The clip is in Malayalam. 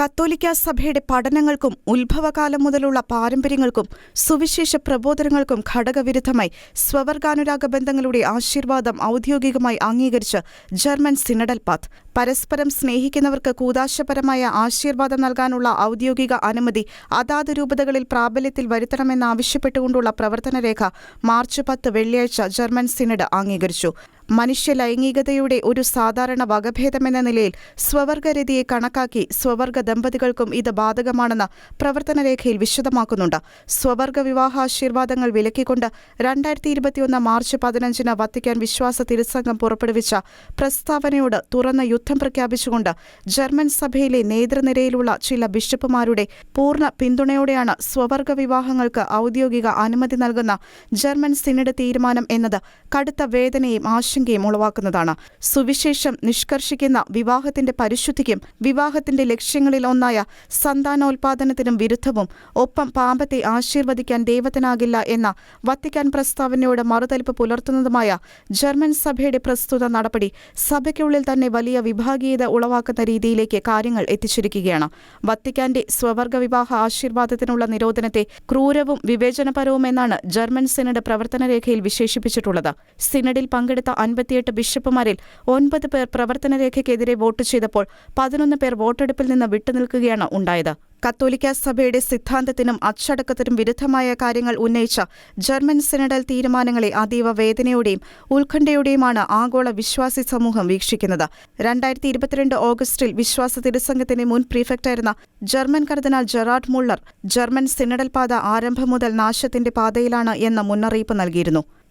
കത്തോലിക്ക സഭയുടെ പഠനങ്ങൾക്കും ഉത്ഭവകാലം മുതലുള്ള പാരമ്പര്യങ്ങൾക്കും സുവിശേഷ പ്രബോധനങ്ങൾക്കും ഘടകവിരുദ്ധമായി സ്വവർഗാനുരാഗ ബന്ധങ്ങളുടെ ആശീർവാദം ഔദ്യോഗികമായി അംഗീകരിച്ച് ജർമ്മൻ സിനഡൽ പാത്ത്. പരസ്പരം സ്നേഹിക്കുന്നവർക്ക് കൂതാശപരമായ ആശീർവാദം നൽകാനുള്ള ഔദ്യോഗിക അനുമതി അതാത് രൂപതകളിൽ പ്രാബല്യത്തിൽ വരുത്തണമെന്നാവശ്യപ്പെട്ടുകൊണ്ടുള്ള പ്രവർത്തനരേഖ മാർച്ച് പത്ത് വെള്ളിയാഴ്ച ജർമ്മൻ സിനഡ് അംഗീകരിച്ചു. മനുഷ്യ ലൈംഗികതയുടെ ഒരു സാധാരണ വകഭേദമെന്ന നിലയിൽ സ്വവർഗരതിയെ കണക്കാക്കി സ്വവർഗ ദമ്പതികൾക്കും ഇത് ബാധകമാണെന്ന് പ്രവർത്തനരേഖയിൽ വിശദമാക്കുന്നുണ്ട്. സ്വവർഗ വിവാഹാശീർവാദങ്ങൾ വിലക്കിക്കൊണ്ട് രണ്ടായിരത്തി ഇരുപത്തിയൊന്ന് മാർച്ച് പതിനഞ്ചിന് വത്തിക്കാൻ വിശ്വാസ തിരുസംഘം പുറപ്പെടുവിച്ച പ്രസ്താവനയോട് തുറന്ന യുദ്ധം പ്രഖ്യാപിച്ചുകൊണ്ട് ജർമ്മൻ സഭയിലെ നേതൃനിരയിലുള്ള ചില ബിഷപ്പുമാരുടെ പൂർണ പിന്തുണയോടെയാണ് സ്വവർഗ വിവാഹങ്ങൾക്ക് ഔദ്യോഗിക അനുമതി നൽകുന്ന ജർമ്മൻ സിനഡ് തീരുമാനം എന്നത് കടുത്ത വേദനയും ആശങ്കയും ഉളവാക്കുന്നതാണ്. സുവിശേഷം നിഷ്കർഷിക്കുന്ന വിവാഹത്തിന്റെ പരിശുദ്ധിക്കും വിവാഹത്തിന്റെ ലക്ഷ്യങ്ങളിൽ ഒന്നായ സന്താനോൽപാദനത്തിനും വിരുദ്ധവും ഒപ്പം പാമ്പത്തെ ആശീർവദിക്കാൻ ദൈവത്തിനാകില്ല എന്ന വത്തിക്കാൻ പ്രസ്താവനയോട് മറുതലിപ്പ് പുലർത്തുന്നതുമായ ജർമ്മൻ സഭയുടെ പ്രസ്തുത നടപടി സഭയ്ക്കുള്ളിൽ തന്നെ വലിയ വിഭാഗീയത ഉളവാക്കുന്ന രീതിയിലേക്ക് കാര്യങ്ങൾ എത്തിച്ചിരിക്കുകയാണ്. വത്തിക്കാന്റെ സ്വവർഗ വിവാഹ ആശീർവാദത്തിനുള്ള നിരോധനത്തെ ക്രൂരവും വിവേചനപരവുമെന്നാണ് ജർമ്മൻ സിനഡ് പ്രവർത്തന രേഖയിൽ വിശേഷിപ്പിച്ചിട്ടുള്ളത്. സിനഡിൽ പങ്കെടുത്ത അൻപത്തിയെട്ട് ബിഷപ്പുമാരിൽ ഒൻപത് പേർ പ്രവർത്തനരേഖയ്ക്കെതിരെ വോട്ട് ചെയ്തപ്പോൾ പതിനൊന്ന് പേർ വോട്ടെടുപ്പിൽ നിന്ന് വിട്ടുനിൽക്കുകയാണ് ഉണ്ടായത്. കത്തോലിക്ക സഭയുടെ സിദ്ധാന്തത്തിനും അച്ചടക്കത്തിനും വിരുദ്ധമായ കാര്യങ്ങൾ ഉന്നയിച്ച ജർമ്മൻ സെനഡൽ തീരുമാനങ്ങളെ അതീവ വേദനയോടെയും ഉത്കണ്ഠയോടെയുമാണ് ആഗോള വിശ്വാസി സമൂഹം വീക്ഷിക്കുന്നത്. രണ്ടായിരത്തി ഇരുപത്തിരണ്ട് ഓഗസ്റ്റിൽ വിശ്വാസ തിരുസംഘത്തിന്റെ മുൻ പ്രീഫെക്ടായിരുന്ന ജർമ്മൻ കർദിനാൾ ജെറാർഡ് മുള്ളർ ജർമ്മൻ സിനഡൽ പാത ആരംഭം മുതൽ നാശത്തിന്റെ പാതയിലാണ് എന്ന മുന്നറിയിപ്പ് നൽകിയിരുന്നു.